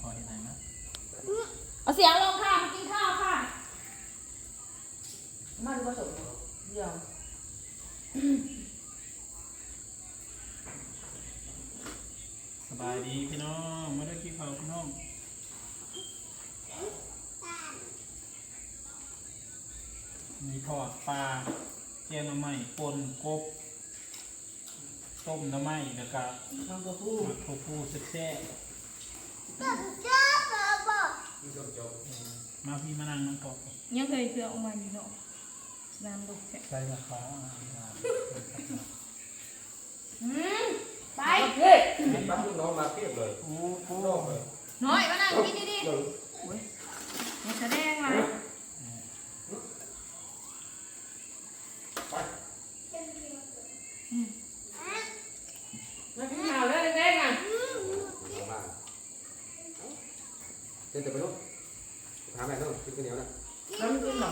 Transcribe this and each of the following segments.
พอเห็นไหนนะเอาเสียงลงค่ะมากินข้าวค่ะมาดูผสมเดียวสบายดีพี่น้องไม่ได้กินข้าวพี่น้องมีทอดปลาแกงหน่อไม้ปนกบ ต้มหน่อไม้แล้วก็น้องตัวผู้หมัก โทฟูแซ่บๆมาพี่มานั่งน้ำตกยังเคยเสือออกมาอยู่เนาะน้ำดุแค่ใส่กับเขาอะอืมไป เฮ้ยปั๊บลูกน้องมาเพียบเลย โอ้โหโลกเลยน้อยมานั่งกินดีเดี๋ยวๆอย่าแสดงมา มากินข้าวแล้วเด็กๆอะ มาเดินแต่ไปลูก ถามแม่ต้องกินข้าวเหนียวนะน้ำกินหรอ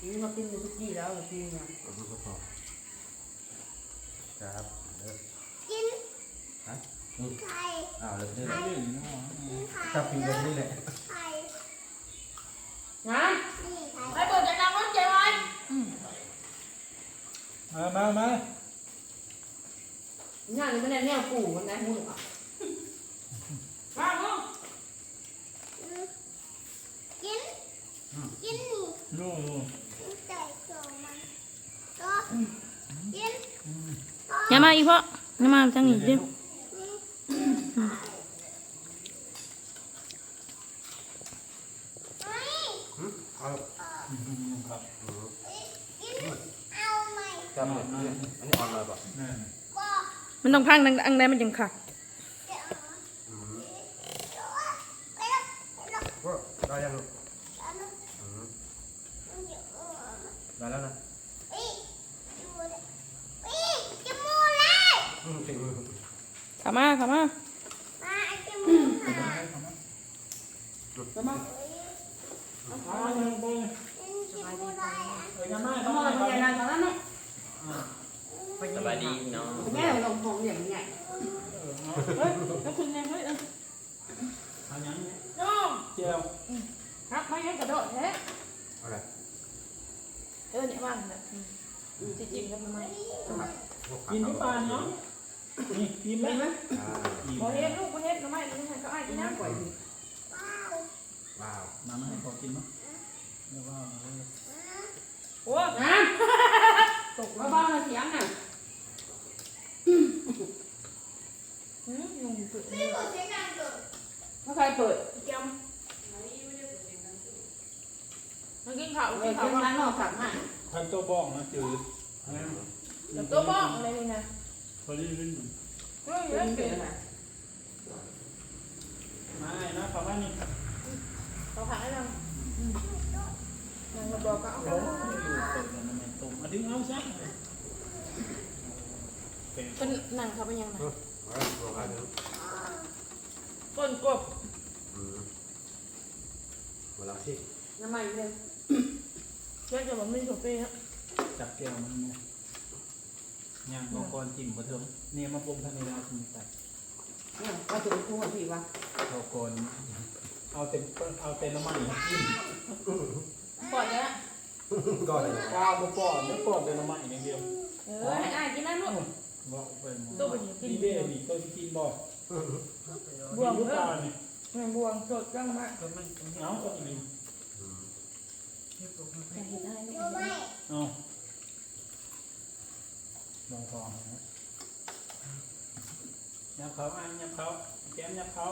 นี่มากินอยู่ทุกที่แล้วทุกที่เนี่ยเอาดูเขาพอครับเลิกกินฮะไข่อ้าวเลิกเลิกไม่ได้เนาะไข่จับปีแบบนี้แหละไข่งานนี่ไข่ไปเปิดจะดังรถเจ๊ไว้อืมมามามา งานนี่ไม่ได้แนวปู่มันนะมึงอะ มาลูก กิน กินนี่โน่โน่ใส่โจมันก็กินอย่ามาอีกเพราะอย่ามาจังอีกเร็วไม่เอาครับกินเอาใหม่จับเลยอันนี้อ่อนหน่อยป่ะนั่นบอกมันต้องพังดังๆได้มันยังขัดเดี๋ยวไปแล้วไปแล้วก็ได้ยังลูก แล้วนะเดี๋ยว ได้แล้วนะเอ้ยดูเลยเอ้ยจมูกเลยถึงขามาขามามาจมูกหาจะมาอ๋อยังบ่เป็นจมูกอะไรอะเอ้ยยังไม่ทำต้องไมไปมันใหญ่ครับขนาดนั้นเนาะสบายดีพี่น้องแม่ลงของอย่างใหญ่เฮ้ยแล้วคุณยังเฮ้ยเออทำยังน้องเจียวครับไม่ให้กระโดดแท้อะไร เออเนี่ยว่างเนี่ยอืมจริงๆก็ทำไมกินที่ปลาเนาะนี่กินไหมเห็นไหมอ่ากินบอเฮ็ดลูกบอเฮ็ดทำไมนี่ให้เขาอ้ายกินน้ำปล่อยว้าวว้าวมามาให้เขากินมั้งเรียกว่าเออโอ้งานตกมาบ้างนะเสียงน่ะหืมยุงสุดไม่บอกเสียงดังเกินถ้าใครเปิดจำ มันกินข้าวเอกิอนข้าวเสียงร้านนอกสั่งมาพันตัวบ้องนะจืดแล้วตัวบ้องอะไรนี่นะพอดีลิ้นเฮ้ยเป็เฮ้นยเป็เก๋นอะไรมาไอ้นะเขาว่านี่เขาขายแล้วนางมาบอกก็เอาโอ้ยอยู่ตกกันไม่ตกมาดึงเอาซะเป็นเป็นนางเขาเป็นยังไงเอาลงมาดูก้นกบอืมมาลองสิน้ำมันเลย เจ้าจะบอกไม่ถูกปีครับจับแก้วมันเนี่ยย่างบกรจิ้มกระเทิมเนี่ยมาปรุงทางนี้แล้วคุณตัดเนี่ยมาถึงคู่ของพี่วะเอาก่อนเอาเต็มเอาเต็มน้ำมันกินปล่อยแล้วก็เลยกาวบ่ปอดไม่ปอดเต็มน้ำมันอย่างเดียวเออให้อ้ายกินน้ำลูกว่าไปหมดตัวไปกินนี่เบ้นี่ตัวที่กินบ่บวงลูกเพิ่ตามนี่แม่บวงสดจังมากเอาตัวนี้อยากเห็นอะไรดูไม่เอาลองทองนะยับเขาอันยับเขาแก้มยับเขา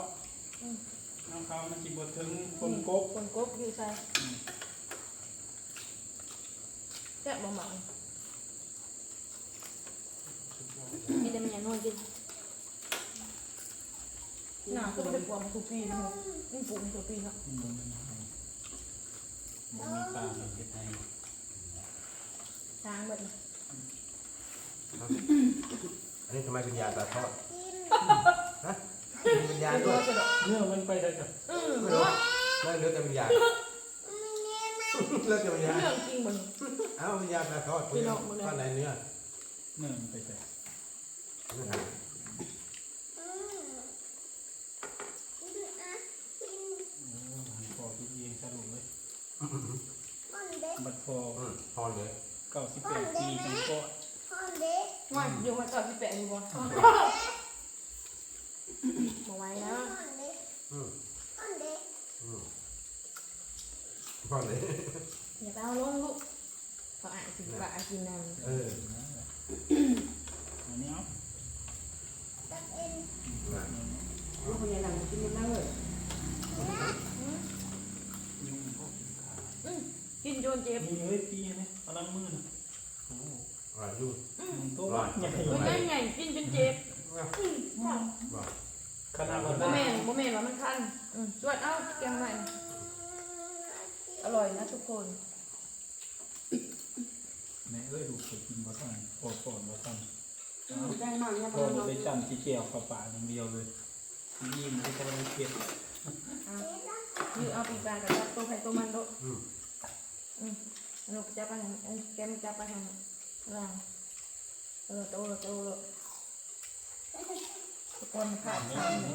ยับเขามันจิบดถึงคนกบคนกบอยู่ใส่แซ่บบ่หมังมีแต่มันอย่างนวลกินหนาก็ไม่ได้ปวดมาทุกปีนะนี่ปลูกมาทุกปีครับมันบ่มี บ่มีปลาในเฮ็ดให้ช้างแบบนี้อันนี้ทำไมเป็นยาตาทอดกินฮะเป็นยาด้วยเนื้อมันไปได้จ้ะอืมไม่รู้ไม่เลือกแต่เป็นยาเนี่ยนะเลือกแต่เป็นยาเรื่องจริงบ่นเอ้าเป็นยาตาทอดคุณทอดไหนเนื้อเนื้อมันไปได้ ไม่ทาน อืม ห้องเด็ก บัดพออืมพอเลยเก้าสิบแปดปีจังก็ห้องเด็กว่าอยู่มาต่อที่แปะอยู่บ่ห้องเด็กมาไว้นะห้องเด็กอืมห้องเด็กอืมพอเลยอย่าไปเอาลงลูกเขาอ่านสิบาทกินนั่นเอออันนี้เอาตักเอ็นนะลูกคนใหญ่หลังกินมันนั่งเลยยุงพวกกินขา กินโยนเจ็บมีเอ้ยปีนี่พลังมือนะโอ้โหอร่อยยุ่งมึงโตใหญ่ใหญ่ตัวใหญ่ใหญ่กินจนเจ็บบอกขนาดโมว่าเมนโมเมนว่ามันคันอืมสวดเอาแกงใหม่อร่อยนะทุกคนแม่เอ้ยดูเคยกินมาตั้งพอก่อนมาตั้งแจ้งมากเนี่ยพอเราไปจำที่เจียวกับป่าอย่างเดียวเลยนี่มันก็ไม่เก็บยือเอาปีกปลากับจับตัวไข่ตัวมันโดอืม ลูกจับไปทางไอ้แกมจับไปทางล่างเออโตโตโตทุกคนขาดนี่ข้าวนี่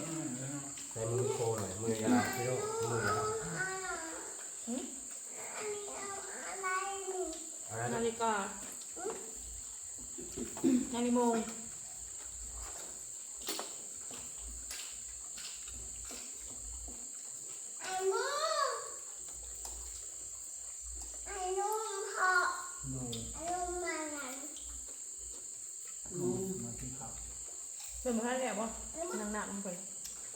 ใช้มือโคหน่อยมือยาพี่ลูกมือยาอันนี้เอาอะไรนี่อะไรนานะฬิกานาฬิโมง ไอ้มูไอ้นุ่มพอ โน่ ไอ้นุ่มมาหนัง มาที่ขับ เป็นมาแล้วบ่นางหนักมันไป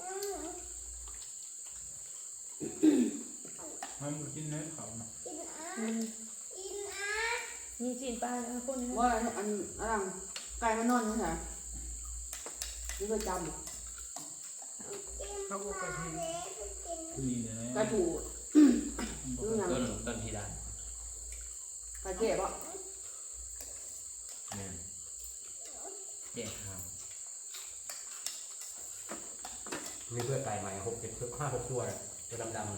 อืมมันกินเนื้อเขากินอะมีกินอะมีจีนปลาแล้วคนนี้ว่าอันอะไรไก่มันนอนนี่ค่ะนี่ก็จำกินปลาเด็กกินนี่เลยนะไก่ถูต้นต้นที่ได้ไก่เจ็บอะแม่นแยกข้าว มีเพื่อไก่ใหม่หกเจ็ดห้าหกตัวตัวดำ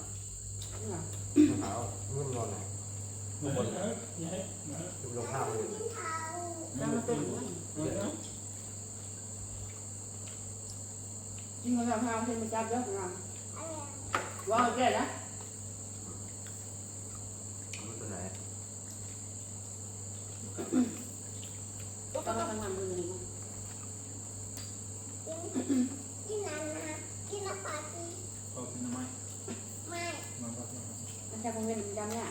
นี่ค่ะๆขาวนุ่มนอนหน่อยทุกคนนะนี่ให้จุ่มลงข้าวเลยกินเผาจำมันเป็นจริงๆเราทำให้มันจับเยอะนะอะไรว่าแก่นะมันตัวไหนตุ๊กเราตาทำงานมือนี่กินกินอันนะกินละปาตี เขากินทำไม ไม่ มาบ้าง มันจะคงเป็นจำเนี่ย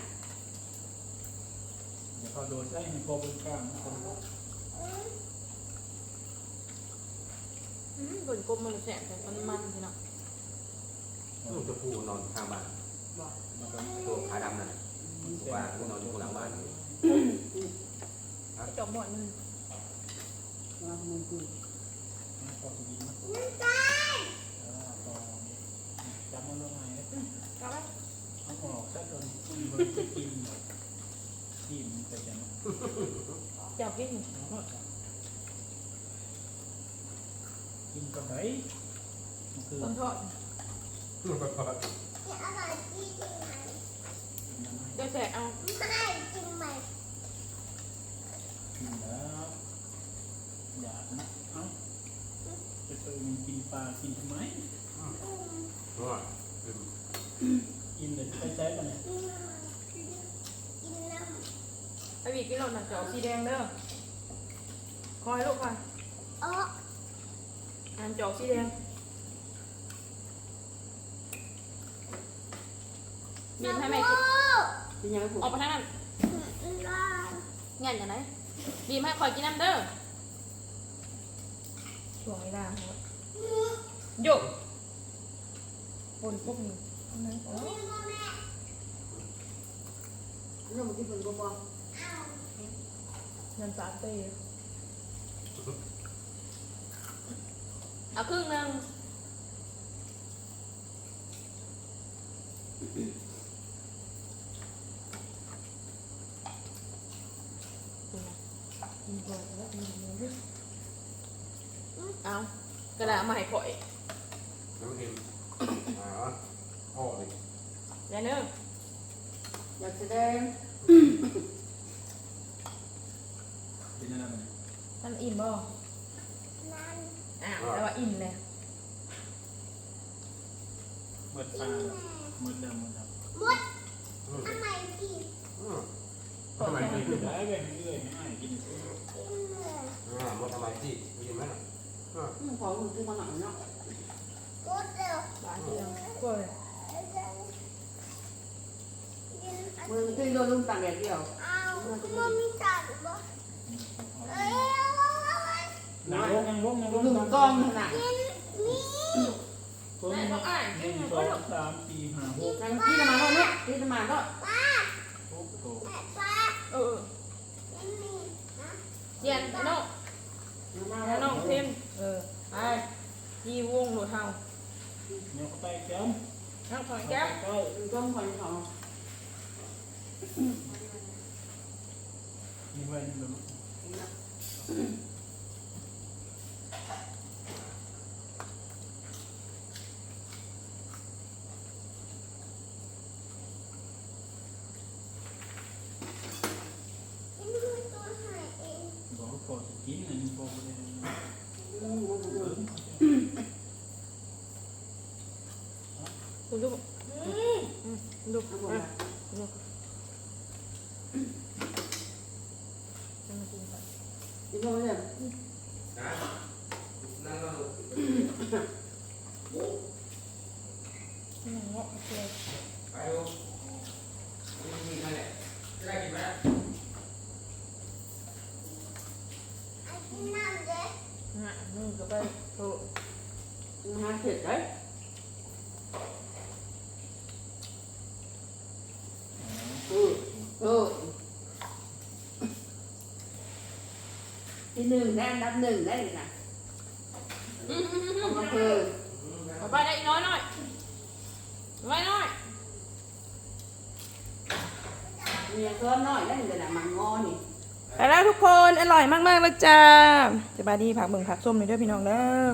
เดี๋ยวเขาโดนใช้ให้พอเป็นกล้ามคนอืมบนกลมมันแสบแต่มันมันพี่เน้องลูกจะพูนอนข้างบ้านแล้วก็ตัวขาดำนั่นว่าลูกนอนอยู่หลังบ้านอยู่จอบหมดมันเราทำมือคือพอดีนะน้ำตาลต่อจับมันลงมากลับไป เอาออกซะจนมันจะกินกินไปจังจับกินกินกับไหนมันคือต้นทอดกินอร่อยจริงไหมเดี๋ยวแสบเอาไม่จริงไหมกินแล้วอย่านะเอ้าจะไปมันกินปลากินทำไมอืมว่า กินเลยใช้ใช้ไปเนี่ยกินน้ำกินกินน้ไอ้บีกินเราหนักจอกสีแดงเด้อคอยลูกค่ะำเอออ่านจอกสีแดงบีบให้แม่กินเป็นยังไงผมออกไปทางนั้นกินร้อนงั้นอย่างไรบีบให้คอยกินน้ำเด้อช่วงเวลาโยกบนพวกนี้อันนั้นอ๋อกินพ่อแม่เรื่องมันที่เป็นกบเอาเงิน สามปีเอาครึ่งหนึ่งเอาก อ้อเลยแล้วเนอะอยากแสดงเป็นอะไรเนี่ยท่านอิ่มบ่นั่นอ้าวแต่ว่าอิ่มเลยเบิดปลาเบิดดำเบิดดมดำอืมทำไมดิอืมทำไมดีขึ้นได้แบ่งเรื่อยไม่ให้กินกินเลยอ่ามันทำไมจียินไหมล่ะ อืมขอคุณซื้อมาหน่อยเนาะกูเดี๋ยวบาทเดียวกล้วย มือขึ้นโดนลุงตากแดดเดียวเอามันมีจานบ่เอ้ยนั่งลงนั่งลงนั่งลงลุงกล้องขนาดกินนี่คนหนึ่งสองสามสี่ห้าหกนั่งที่จะมาก็เนาะที่จะมาก็หกโตแม่ป้าเออกินนี่นะเย็นน้องน้องเพิ่มเออไปยีวงหนูเทาเนี่ยเขาไปแก้ม น้องถอยแก้แก้ม ว ลุงกล้องคอยเขา มีไว้นี่เลย กินด้วยตัวหายเอง บอกว่าพอจะกินอันนี้พอไม่ได้ อืม ดูดูดู เอาหมด อะ ละ ดูให้มันกินก่อน อีกคนเลย นะนั่งก็ลูก นี่เงาะโอเค ไปดูนี่มีนั่นแหละจะได้กินไหม ไอ้กินน้ำเด็ก น่ะนี่ก็ไปโอ้ งานเสร็จเลยเออเออ ที่หนึ่งได้อันดับหนึ่งได้เลยนะ เอามาเพิ่มเอาไปได้อีกน้อยหน่อยไว้หน่อยเมียเพิ่มหน่อยได้เลยนะมังงอนี่ไปแล้วทุกคนอร่อยมากๆแล้วจ้าสบายดีผักเบิ่งผักส้มเลยด้วยพี่น้องเด้อ